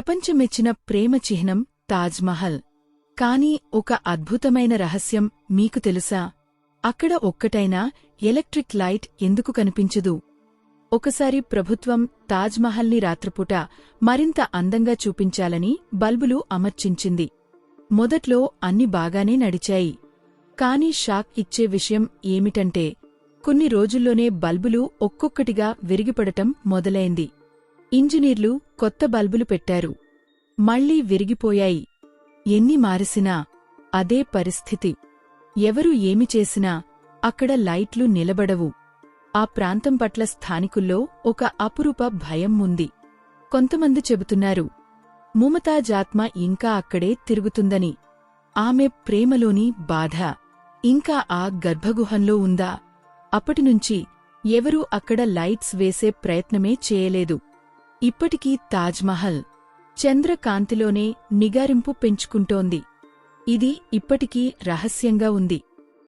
ప్రపంచమెచ్చిన ప్రేమ చిహ్నం తాజ్మహల్ కానీ ఒక అద్భుతమైన రహస్యం మీకు తెలుసా? అక్కడ ఒక్కటైనా ఎలక్ట్రిక్ లైట్ ఎందుకు కనిపించదు? ఒకసారి ప్రభుత్వం తాజ్మహల్ని రాత్రిపూట మరింత అందంగా చూపించాలని బల్బులు అమర్చించింది. మొదట్లో అన్ని బాగానే నడిచాయి. కాని షాక్ ఇచ్చే విషయం ఏమిటంటే కొన్ని రోజుల్లోనే బల్బులు ఒక్కొక్కటిగా విరిగిపడటం మొదలైంది. ఇంజనీర్లు కొత్త బల్బులు పెట్టారు. మళ్ళీ విరిగిపోయాయి. ఎన్ని మారిసినా అదే పరిస్థితి. ఎవరు ఏమి చేసినా అక్కడ లైట్లు నిలబడవు. ఆ ప్రాంతం పట్ల స్థానికుల్లో ఒక అపురూప భయం ఉంది. కొంతమంది చెబుతున్నారు ముమతాజాత్మ ఇంకా అక్కడే తిరుగుతుందని. ఆమె ప్రేమలోని బాధ. ఇంకా ఆ గర్భగుహంలో ఉందా? అప్పటినుంచి ఎవరూ అక్కడ లైట్స్ వేసే ప్రయత్నమే చేయలేదు. ఇప్పటికీ తాజ్మహల్ చంద్రకాంతిలోనే నిగారింపు పెంచుకుంటోంది. ఇది ఇప్పటికీ రహస్యంగా ఉంది.